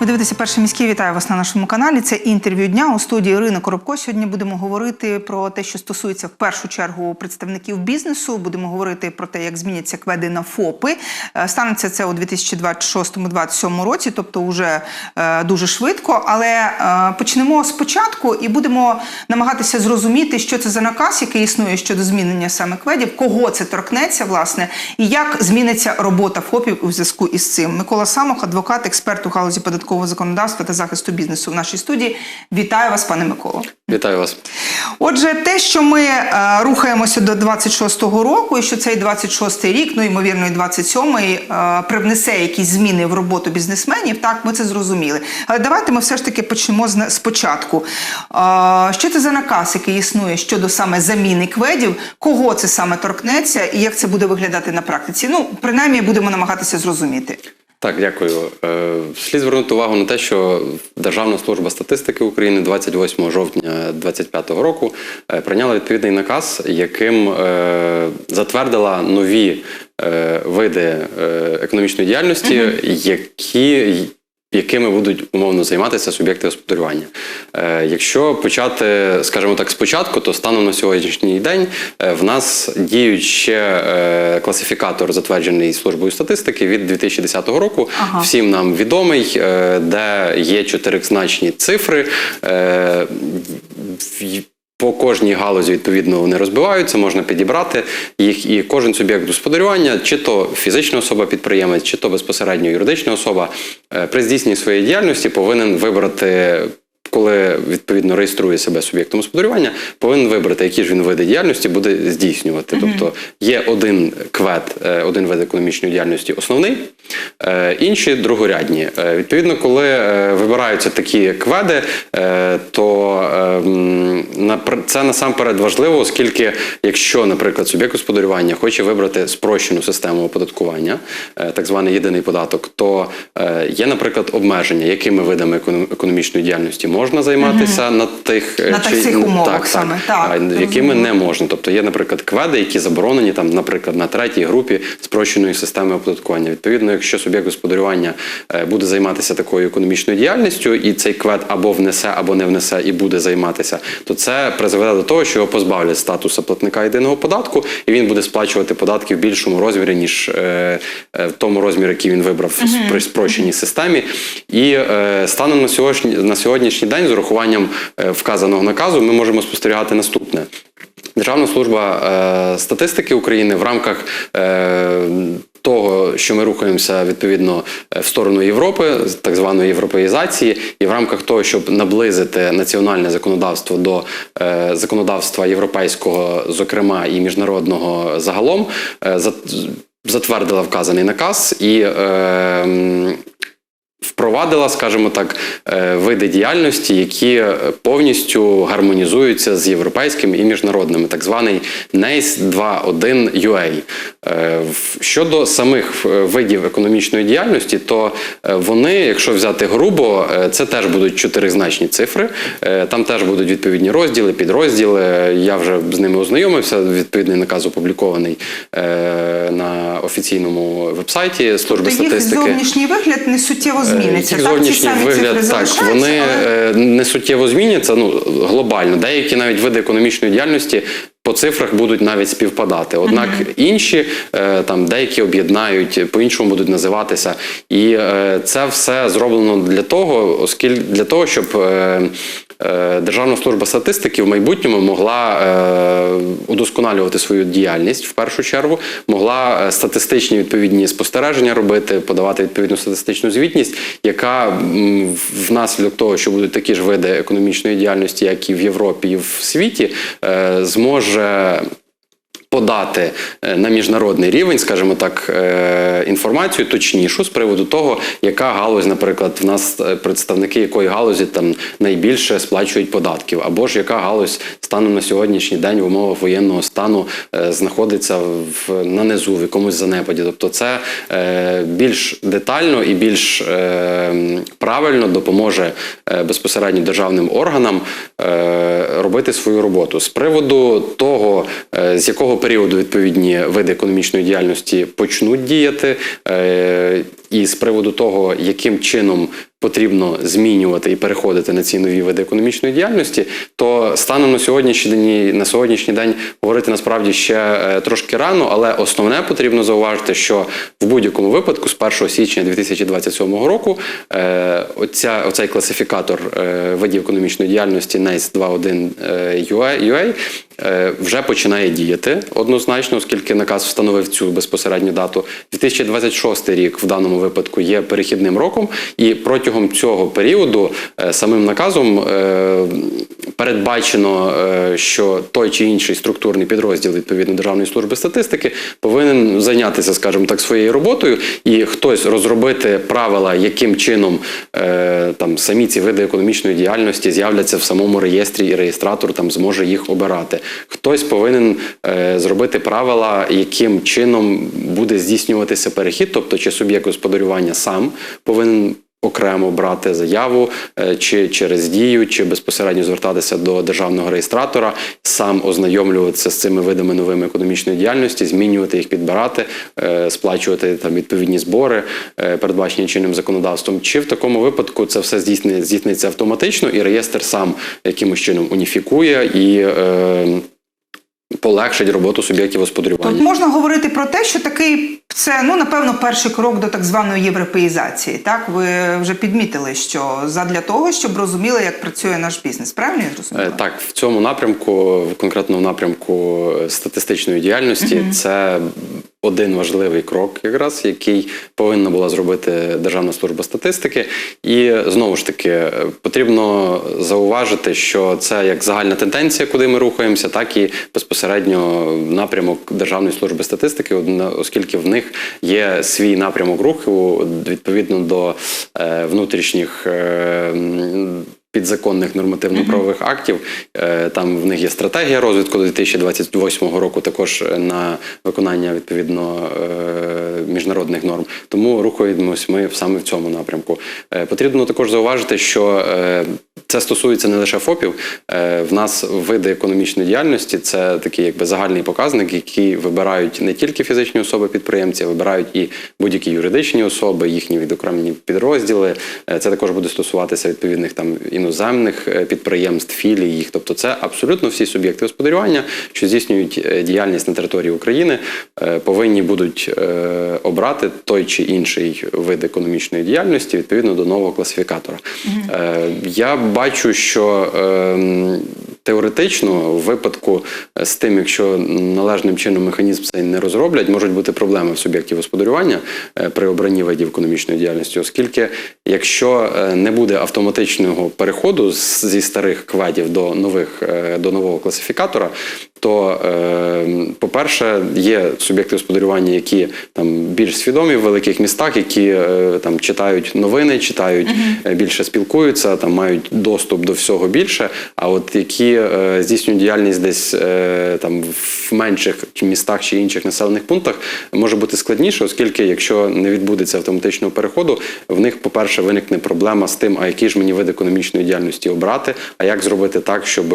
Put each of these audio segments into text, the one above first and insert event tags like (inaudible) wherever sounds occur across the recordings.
Ви дивитеся перший міський. Вітаю вас на нашому каналі. Це інтерв'ю дня у студії Ірина Коробко. Сьогодні будемо говорити про те, що стосується в першу чергу представників бізнесу. Будемо говорити про те, як зміняться кведи на ФОПи. Е, Станеться це у 2026-2027 році, тобто вже е, дуже швидко. Але е, почнемо спочатку і будемо намагатися зрозуміти, що це за наказ, який існує щодо змінення саме кведів, кого це торкнеться, власне, і як зміниться робота ФОПів у зв'язку із цим. Микола Самох, адвокат, експерт у галузі податкового законодавства та захисту бізнесу в нашій студії. Вітаю вас, пане Миколо. Вітаю вас. Отже, те, що ми е, рухаємося до 26-го року, і що цей 26-й рік, ну ймовірно, і 27-й, е, привнесе якісь зміни в роботу бізнесменів, так ми це зрозуміли. Але давайте ми все ж таки почнемо з спочатку. Е, що це за наказ, який існує щодо саме заміни кведів, кого це саме торкнеться, і як це буде виглядати на практиці? Ну, принаймні, будемо намагатися зрозуміти. Так, дякую. Е, Слід звернути увагу на те, що Державна служба статистики України 28 жовтня 2025 року е, прийняла відповідний наказ, яким е, затвердила нові види економічної діяльності, які якими будуть умовно займатися суб'єкти господарювання. Е, якщо почати, скажімо так, спочатку, то станом на сьогоднішній день е, в нас діють ще е, класифікатор, затверджений службою статистики від 2010 року. Ага. Всім нам відомий, е, де є чотиризначні цифри. Е, по кожній галузі відповідно вони розбиваються, можна підібрати їх, і кожен суб'єкт господарювання, чи то фізична особа-підприємець, чи то безпосередньо юридична особа, е, при здійсненні своєї діяльності повинен вибрати. Коли відповідно реєструє себе суб'єктом господарювання, повинен вибрати, які ж він види діяльності буде здійснювати. Тобто є один квет, е, один вид економічної діяльності основний, е, інші другорядні. Е, Відповідно, коли вибираються такі кведи, то е, напр- це насамперед важливо, оскільки якщо, наприклад, суб'єкт господарювання хоче вибрати спрощену систему оподаткування, так званий єдиний податок, то є, наприклад, обмеження, якими видами економічної діяльності можна займатися на тих е, На чи- таких умовах так, саме, так, а, якими не можна. Тобто є, наприклад, кведи, які заборонені там, наприклад, на третій групі спрощеної системи оподаткування. Відповідно, якщо суб'єкт господарювання е, буде займатися такою економічною діяльністю, і цей квед або внесе, або не внесе, і буде займатися, то це призведе до того, що його позбавлять статусу платника єдиного податку, і він буде сплачувати податки в більшому розмірі, ніж е, е, в тому розмірі, який він вибрав при спрощеній системі. І е, станом на сьогодні на сьогоднішній день, з урахуванням е, вказаного наказу, ми можемо спостерігати наступне. Державна служба е, статистики України в рамках е, того, що ми рухаємося відповідно в сторону Європи, так званої європеїзації, і в рамках того, щоб наблизити національне законодавство до законодавства європейського, зокрема і міжнародного загалом, затвердила вказаний наказ і. Впровадила, скажімо так, е, види діяльності, які повністю гармонізуються з європейськими і міжнародними, так званий NACE 2.1 UA. Щодо самих е, видів економічної діяльності, то е, вони, якщо взяти грубо, це теж будуть чотиризначні цифри. Там теж будуть відповідні розділи, підрозділи. Я вже з ними ознайомився. Відповідний наказ опублікований на офіційному вебсайті служби Тобто їх статистики. зовнішній вигляд не суттєво зміниться. Їх зовнішній вигляд, так, вони але... е, не суттєво зміняться ну, глобально. Деякі навіть види економічної діяльності по цифрах будуть навіть співпадати. Однак інші е, там деякі об'єднають, по-іншому будуть називатися. І е, це все зроблено для того, оскільки для того, щоб. Е, Державна служба статистики в майбутньому могла е, удосконалювати свою діяльність в першу чергу, могла е, статистичні відповідні спостереження робити, подавати відповідну статистичну звітність, яка внаслідок того, що будуть такі ж види економічної діяльності, як і в Європі, і в світі, зможе подати е, на міжнародний рівень, скажімо так, е, інформацію точнішу з приводу того, яка галузь, наприклад, в нас е, представники якої галузі там найбільше сплачують податків, або ж яка галузь станом на сьогоднішній день в умовах воєнного стану знаходиться в на низу, в якомусь занепаді. Тобто, це більш детально і більш правильно допоможе безпосередньо державним органам робити свою роботу з приводу того, з якого періоду відповідні види економічної діяльності почнуть діяти, е, і з приводу того, яким чином потрібно змінювати і переходити на ці нові види економічної діяльності, то станом на сьогоднішній день на сьогоднішній день говорити насправді ще е, трошки рано, але основне потрібно зауважити, що в будь-якому випадку з 1 січня 2027 року е, оця, оцей класифікатор е, видів економічної діяльності NACE 2.1 е, UA, вже починає діяти однозначно, оскільки наказ встановив цю безпосередню дату. 2026 рік в даному випадку є перехідним роком, і протягом цього періоду е, самим наказом е, передбачено, е, що той чи інший структурний підрозділ відповідно Державної служби статистики повинен зайнятися, скажімо так, своєю роботою, і хтось розробити правила, яким чином там самі ці види економічної діяльності з'являться в самому реєстрі, і реєстратор там зможе їх обирати. Хтось повинен зробити правила, яким чином буде здійснюватися перехід, тобто чи суб'єкт господарювання сам повинен. Окремо брати заяву е, чи через дію, чи безпосередньо звертатися до державного реєстратора, сам ознайомлюватися з цими видами новими економічної діяльності, змінювати їх, підбирати, е, сплачувати там відповідні збори, е, передбачені чинним законодавством. Чи в такому випадку це все здійсниться, автоматично, і реєстр сам якимось чином уніфікує і полегшить роботу суб'єктів господарювання. Тут можна говорити про те, що такий це ну напевно перший крок до так званої європеїзації. Так ви вже підмітили, що задля того, щоб розуміли, як працює наш бізнес. Правильно я зрозуміла? Е, Так, в цьому напрямку, в конкретному напрямку е, статистичної діяльності, це один важливий крок, якраз який повинна була зробити Державна служба статистики. І знову ж таки е, потрібно зауважити, що це як загальна тенденція, куди ми рухаємося, так і безпосередньо напрямок Державної служби статистики, оскільки в них є свій напрямок руху відповідно до е, внутрішніх. Е, Підзаконних нормативно-правових актів Е, там в них є стратегія розвитку до 2028 року, також на виконання відповідно е, міжнародних норм. Тому рухаємось ми саме в цьому напрямку. Е, Потрібно також зауважити, що е, це стосується не лише ФОПів. Е, В нас види економічної діяльності це такий якби загальний показник, який вибирають не тільки фізичні особи-підприємці, а вибирають і будь-які юридичні особи, їхні відокремлені підрозділи. Е, Це також буде стосуватися відповідних там іноземних е, підприємств, філій їх. Тобто, це абсолютно всі суб'єкти господарювання, що здійснюють е, діяльність на території України, е, повинні будуть обрати той чи інший вид економічної діяльності відповідно до нового класифікатора. Е, Я бачу, що ем, теоретично в випадку з тим, якщо належним чином механізм цей не розроблять, можуть бути проблеми в суб'єктів господарювання при обранні видів економічної діяльності, оскільки якщо не буде автоматичного переходу зі старих кведів до нових е, до нового класифікатора, то, е, по-перше, є суб'єкти господарювання, які там більш свідомі в великих містах, які е, там читають новини, читають е, більше спілкуються, там мають доступ до всього більше. А от які здійснюють діяльність десь там в менших містах чи інших населених пунктах, може бути складніше, оскільки якщо не відбудеться автоматичного переходу, в них, по-перше, виникне проблема з тим, а який ж мені вид економічної діяльності обрати, а як зробити так, щоб.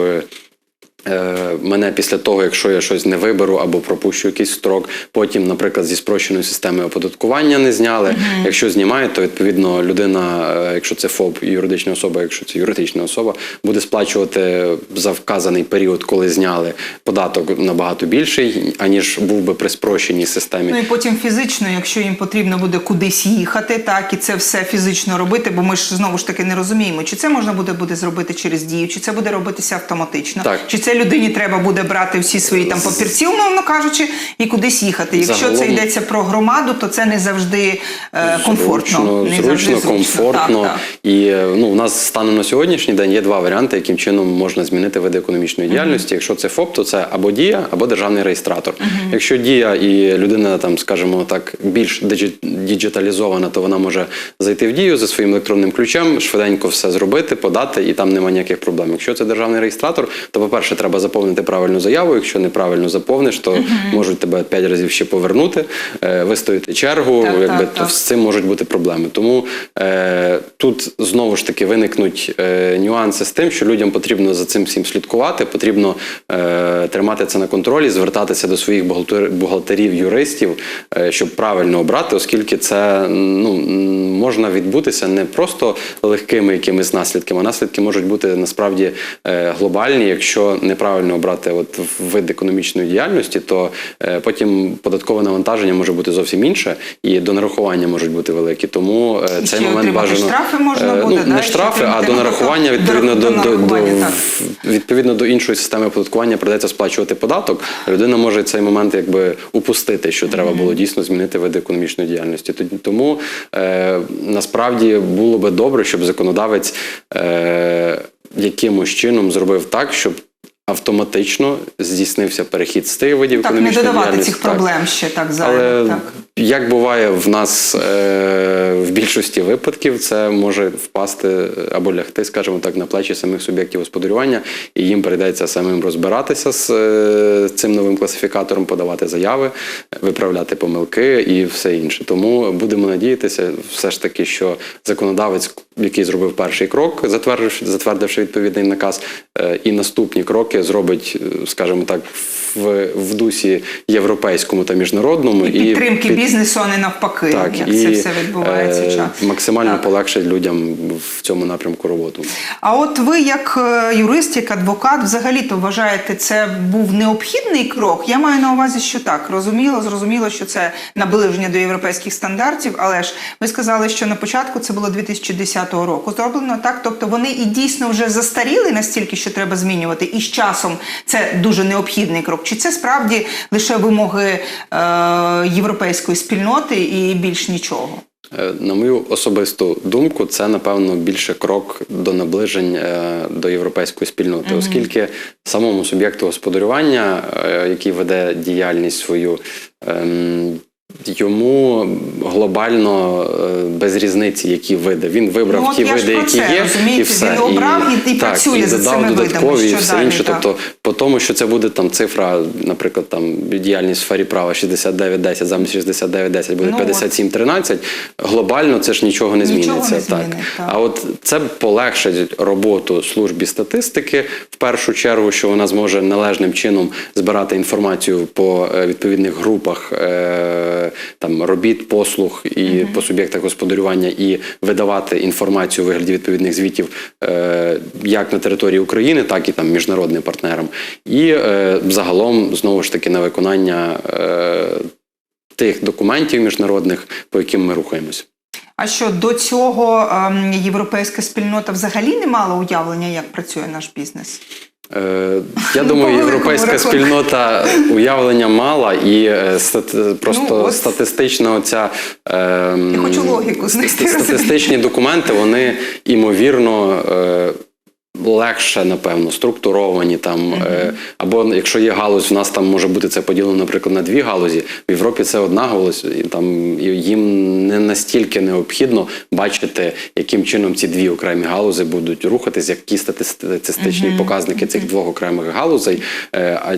Е, Мене після того, якщо я щось не виберу або пропущу якийсь строк, потім, наприклад, зі спрощеної системи оподаткування не зняли. Якщо знімають, то відповідно людина, е, якщо це ФОП, юридична особа, якщо це юридична особа, буде сплачувати за вказаний період, коли зняли податок набагато більший, аніж був би при спрощеній системі. Ну і потім фізично, якщо їм потрібно буде кудись їхати, так і це все фізично робити, бо ми ж знову ж таки не розуміємо, чи це можна буде буде зробити через дію, чи це буде робитися автоматично, Так. чи це людині треба буде брати всі свої там папірці, умовно кажучи, і кудись їхати. Якщо це йдеться про громаду, то це не завжди е, комфортно. Зручно, не зручно, завжди комфортно. Так, так. І е, ну, у нас станом на сьогоднішній день є два варіанти, яким чином можна змінити види економічної діяльності. Якщо це ФОП, то це або дія, або державний реєстратор. Якщо дія і людина там, скажімо так, більш діджиталізована, то вона може зайти в дію за своїм електронним ключем, швиденько все зробити, подати, і там немає ніяких проблем. Якщо це державний реєстратор, то, по-перше, треба треба заповнити правильну заяву. Якщо неправильно заповниш, то можуть тебе п'ять разів ще повернути, е, вистояти чергу. Так, якби так, то так. з цим можуть бути проблеми. Тому е, тут знову ж таки виникнуть е, нюанси з тим, що людям потрібно за цим всім слідкувати, потрібно е, тримати це на контролі, звертатися до своїх бухгалтер- бухгалтерів, юристів, е, щоб правильно обрати, оскільки це ну, можна відбутися не просто легкими якимись наслідками, а наслідки можуть бути насправді е, глобальні. Якщо неправильно обрати от вид економічної діяльності, то е, потім податкове навантаження може бути зовсім інше, і до нарахування можуть бути великі. Тому е, І цей момент бажано штрафи можна е, буде, ну, не ще штрафи, а до ну, нарахування відповідно до- до, до відповідно до іншої системи оподаткування придеться сплачувати податок. Людина може цей момент якби упустити, що треба було дійсно змінити види економічної діяльності. Тому е, насправді було би добре, щоб законодавець е, якимось чином зробив так, щоб. Автоматично здійснився перехід з тих видів Так, не додавати діяльності. цих Так. проблем ще так Але. Так. Як буває в нас е, в більшості випадків, це може впасти або лягти, скажімо так, на плечі самих суб'єктів господарювання, і їм прийдеться самим розбиратися з е, цим новим класифікатором, подавати заяви, виправляти помилки і все інше. Тому будемо надіятися, все ж таки, що законодавець, який зробив перший крок, затвердивши, затвердивши відповідний наказ, е, і наступні кроки зробить, е, скажімо так, в, в дусі європейському та міжнародному І підтримки під- бізнесу, а не навпаки, так, як і це все відбувається. е, максимально Так. полегшить людям в цьому напрямку роботу. А от ви, як е, юрист, як адвокат, взагалі-то вважаєте, це був необхідний крок? Я маю на увазі, що так, розуміло, зрозуміло, що це наближення до європейських стандартів, але ж ви сказали, що на початку це було 2010 року зроблено так. Тобто вони і дійсно вже застаріли настільки, що треба змінювати, і з часом це дуже необхідний крок. Чи це справді лише вимоги е, європейської спільноти і більш нічого? Е, На мою особисту думку, це напевно більше крок до наближень е, до європейської спільноти, оскільки самому суб'єкту господарювання, е, який веде діяльність свою, ем, йому глобально е, без різниці, які види. Він вибрав Ну, ті види, які це, є, і все. він обрав і- і так, працює і за додав цими видами. додаткові і все далі, інше. так? Тобто, по тому, що це буде там цифра, наприклад, там діяльність в сфері права 6910, замість 6910 буде Ну, от. 5713, глобально це ж нічого не Нічого зміниться. не так. змінить, так. А от це полегшить роботу службі статистики в першу чергу, що вона зможе належним чином збирати інформацію по е, відповідних групах е, там робіт, послуг і по суб'єктах господарювання, і видавати інформацію у вигляді відповідних звітів е, як на території України, так і там міжнародним партнерам. І е, загалом знову ж таки на виконання е, тих документів міжнародних, по яким ми рухаємося. А що до цього ем, європейська спільнота взагалі не мала уявлення, як працює наш бізнес? Е, Я Ну, думаю, європейська спільнота уявлення мала і е, стат- просто Ну, от. статистична оця ем, Я хочу логіку знайти, Статистичні документи, вони імовірно. е, Легше, напевно, структуровані там. Е, або якщо є галузь, в нас там може бути це поділено, наприклад, на дві галузі. В Європі це одна галузь, і там їм не настільки необхідно бачити, яким чином ці дві окремі галузи будуть рухатись, які статистичні показники цих двох окремих галузей. Е, а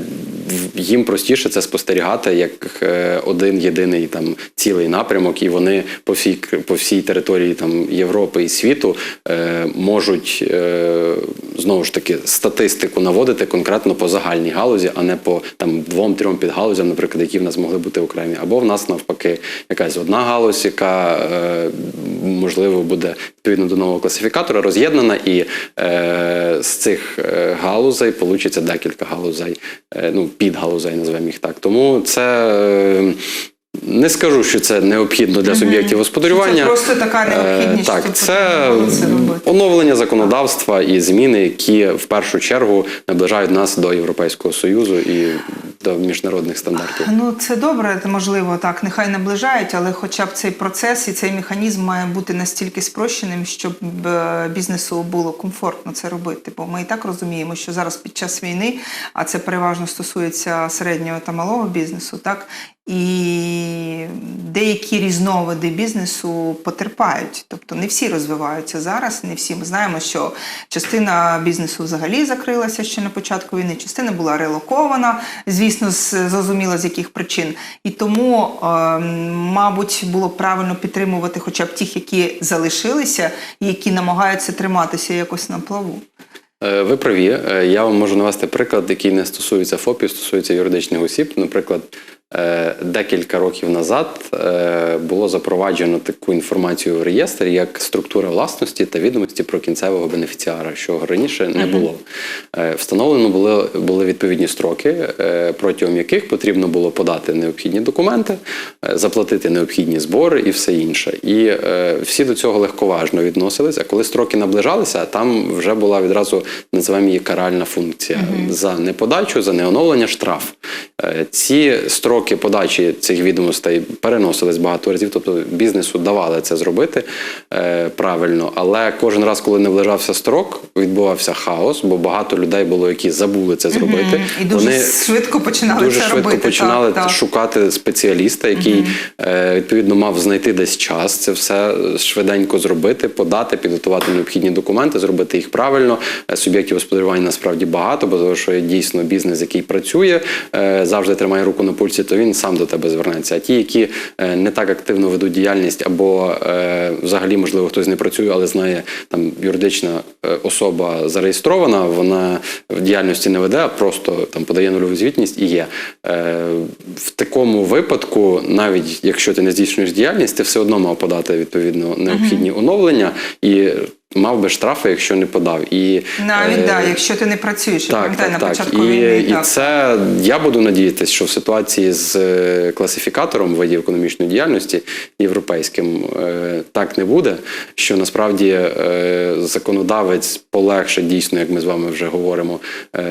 їм простіше це спостерігати як е, один єдиний там цілий напрямок, і вони по всій по всій території там Європи і світу можуть знову ж таки статистику наводити конкретно по загальній галузі, а не по там двом-трьом підгалузям, наприклад, які в нас могли бути окремі. Або в нас навпаки якась одна галузь, яка е, можливо буде відповідно до нового класифікатора роз'єднана, і е, з цих е, галузей получиться декілька галузей, е, ну підгалузей, називаємо їх так. Тому це. е, не скажу, що це необхідно для суб'єктів господарювання. Це просто така необхідність, Е, Так, це оновлення законодавства і зміни, які в першу чергу наближають нас до Європейського Союзу і до міжнародних стандартів. Ну це добре, можливо так. Нехай наближають, але хоча б цей процес і цей механізм має бути настільки спрощеним, щоб е, бізнесу було комфортно це робити. Бо ми і так розуміємо, що зараз під час війни, а це переважно стосується середнього та малого бізнесу, так І деякі різновиди бізнесу потерпають, тобто не всі розвиваються зараз. Не всі ми знаємо, що частина бізнесу взагалі закрилася ще на початку війни, частина була релокована, звісно, зрозуміло з яких причин. І тому, е, мабуть, було правильно підтримувати хоча б тих, які залишилися, які намагаються триматися якось на плаву. Е, Ви праві. Е, Я вам можу навести приклад, який не стосується ФОПів, стосується юридичних осіб. Наприклад, декілька років назад е, було запроваджено таку інформацію в реєстрі, як структура власності та відомості про кінцевого бенефіціара, що раніше не було. Е, Встановлено були, були відповідні строки, е, протягом яких потрібно було подати необхідні документи, е, заплатити необхідні збори і все інше. І е, всі до цього легковажно відносились. А коли строки наближалися, там вже була відразу називаємо її каральна функція за неподачу, за неоновлення штраф. Е, Ці строки подачі цих відомостей переносились багато разів, тобто бізнесу давали це зробити е, правильно. Але кожен раз, коли наближався строк, відбувався хаос, бо багато людей було, які забули це зробити. І дуже Вони швидко починали дуже це швидко робити. починали так, так. шукати спеціаліста, який е, відповідно мав знайти десь час, це все швиденько зробити, подати, підготувати необхідні документи, зробити їх правильно. Е, Суб'єктів господарювання насправді багато, бо того, що є дійсно бізнес, який працює, е, завжди тримає руку на пульсі, то він сам до тебе звернеться. А ті, які е, не так активно ведуть діяльність, або е, взагалі, можливо, хтось не працює, але знає там юридична е, особа зареєстрована, вона в діяльності не веде, а просто там подає нульову звітність і є. В такому випадку, навіть якщо ти не здійснюєш діяльність, ти все одно мав подати відповідно необхідні оновлення і мав би штрафи, якщо не подав. І Навіть е, да, якщо ти не працюєш, так, пам'ятаю так, на так. початку І, війни. і так. це я буду надіятися, що в ситуації з е, класифікатором видів економічної діяльності європейським е, так не буде. Що насправді е, законодавець полегшить дійсно, як ми з вами вже говоримо, е,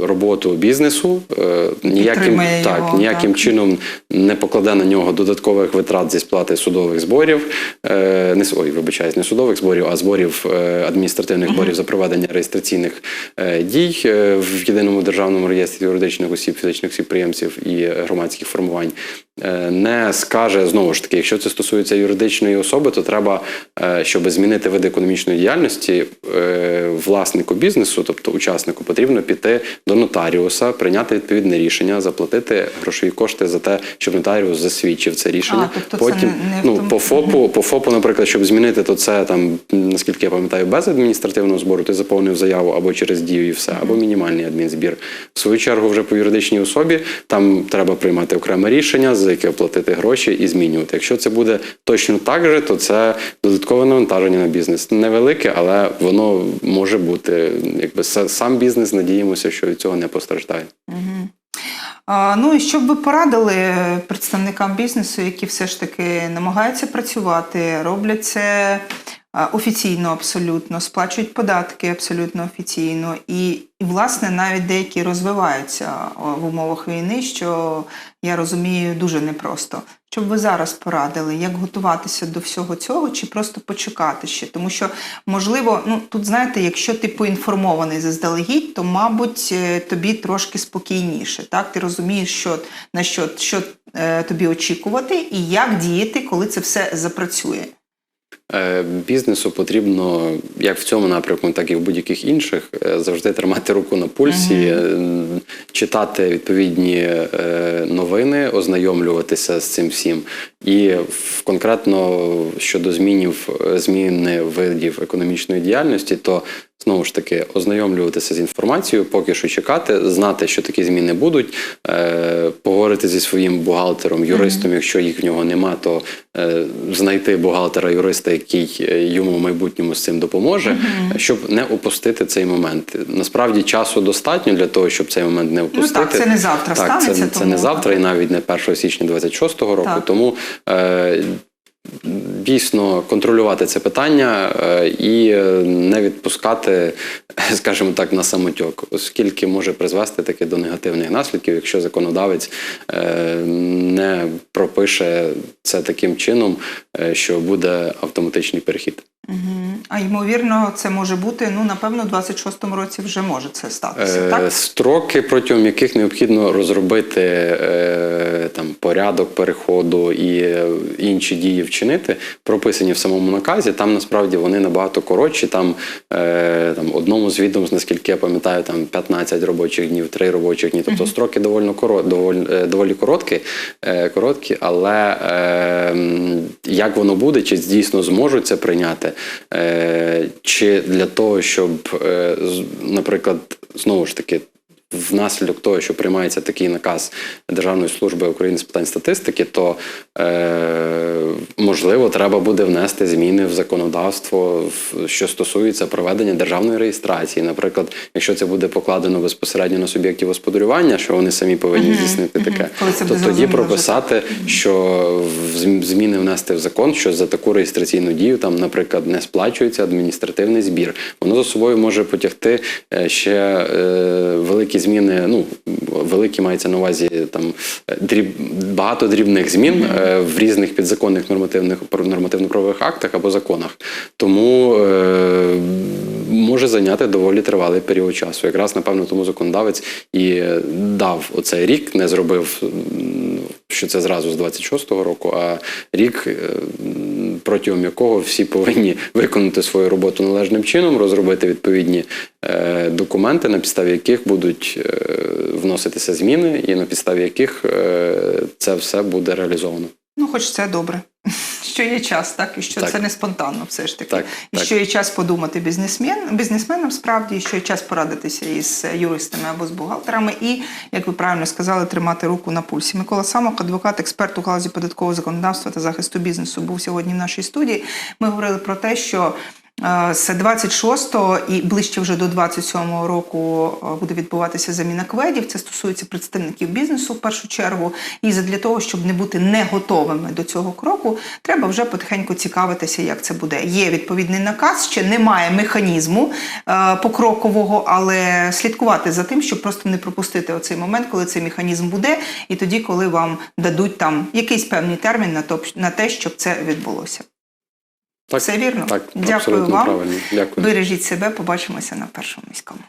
роботу бізнесу. Е, ніяким Підтримає так, ніяким так. чином не покладе на нього додаткових витрат зі сплати судових зборів, е, не ой, вибачаюсь, не судових зборів, а зборів е, адміністративних борів за проведення реєстраційних е, дій е, в єдиному державному реєстрі юридичних осіб, фізичних осіб, підприємців і громадських формувань. Е, Не скаже знову ж таки, якщо це стосується юридичної особи, то треба, е, щоб змінити вид економічної діяльності е, власнику бізнесу, тобто учаснику, потрібно піти до нотаріуса, прийняти відповідне рішення, заплатити грошові кошти за те, щоб нотаріус засвідчив це рішення. А, тобто це Потім не- не ну по ФОПу, по ФОПу, наприклад, щоб змінити, то це там, наскільки я пам'ятаю, без адміністративного збору. Ти заповнив заяву або через дію, і все, або мінімальний адмінзбір. В свою чергу, вже по юридичній особі там треба приймати окреме рішення, за яке оплатити гроші і змінювати. Якщо це буде точно так же, то це додаткове навантаження на бізнес. Невелике, але воно може бути. Якби сам бізнес, надіємося, що від цього не постраждає. Ну і що б ви порадили представникам бізнесу, які все ж таки намагаються працювати, роблять це офіційно абсолютно, сплачують податки абсолютно офіційно, і, і власне навіть деякі розвиваються в умовах війни, що я розумію дуже непросто. Що б ви зараз порадили, як готуватися до всього цього, чи просто почекати ще? Тому що, можливо, ну тут знаєте, якщо ти поінформований заздалегідь, то мабуть е, тобі трошки спокійніше. Так, ти розумієш, що на що, що е, тобі очікувати, і як діяти, коли це все запрацює. Е, Бізнесу потрібно як в цьому напрямку, так і в будь-яких інших е, завжди тримати руку на пульсі, е, читати відповідні новини, ознайомлюватися з цим всім. І конкретно щодо змінів зміни видів економічної діяльності, то знову ж таки ознайомлюватися з інформацією, поки що чекати, знати, що такі зміни будуть, е, поговорити зі своїм бухгалтером, юристом, якщо їх в нього нема, то е, знайти бухгалтера, юриста, який е, йому в майбутньому з цим допоможе, щоб не опустити цей момент. Насправді часу достатньо для того, щоб цей момент не опустити. Ну так, це не завтра Так, станеться, Це, це не завтра і навіть не 1 січня 26-го року. Так. Тому е, дійсно контролювати це питання е, і е, не відпускати, (laughs) скажімо так, на самотьок, оскільки може призвести таки до негативних наслідків, якщо законодавець е, не пропише це таким чином, що буде автоматичний перехід. А ймовірно, це може бути, ну, напевно, у 26-му році вже може це статися, Е, так? Строки, протягом яких необхідно розробити е, там порядок переходу і е, інші дії вчинити, прописані в самому наказі. Там насправді вони набагато коротші. Там, е, там одному з відомств, наскільки я пам'ятаю, там 15 робочих днів, 3 робочих дні. Тобто строки доволі доволі, доволі короткі, е, короткі, але е, як воно буде, чи дійсно зможуть це прийняти, е, чи для того, щоб, е, наприклад, знову ж таки. Внаслідок того, що приймається такий наказ Державної служби України з питань статистики, то е, можливо треба буде внести зміни в законодавство, що стосується проведення державної реєстрації. Наприклад, якщо це буде покладено безпосередньо на суб'єктів господарювання, що вони самі повинні здійснити таке, Коли це то тоді прописати, що в зміни внести в закон, що за таку реєстраційну дію там, наприклад, не сплачується адміністративний збір. Воно за собою може потягти е, ще е, великі зміни. Ну великі мається на увазі там дріб, багато дрібних змін е, в різних підзаконних нормативних нормативно-правових актах або законах. Тому е, може зайняти доволі тривалий період часу. Якраз напевно тому законодавець і дав оцей рік, не зробив, що це зразу з 26-го року, а рік, е, протягом якого всі повинні виконати свою роботу належним чином, розробити відповідні е, документи, на підставі яких будуть е, вноситися зміни, і на підставі яких е, це все буде реалізовано. Ну, хоч це добре. (laughs) Що є час, так? І що Так. це не спонтанно все ж таки. Так, і так. що є час подумати бізнесмен, бізнесменам справді, і що є час порадитися із юристами або з бухгалтерами, і, як ви правильно сказали, тримати руку на пульсі. Микола Самок, адвокат, експерт у галузі податкового законодавства та захисту бізнесу, був сьогодні в нашій студії. Ми говорили про те, що з 26-го і ближче вже до 27-го року е, буде відбуватися заміна кведів. Це стосується представників бізнесу в першу чергу. І для того, щоб не бути не готовими до цього кроку, треба вже потихеньку цікавитися, як це буде. Є відповідний наказ, ще немає механізму е, покрокового, але слідкувати за тим, щоб просто не пропустити оцей момент, коли цей механізм буде, і тоді, коли вам дадуть там якийсь певний термін на те, щоб це відбулося. Так, Все вірно? Так, Дякую вам. правильно. Дякую. Бережіть себе, побачимося на першому міському.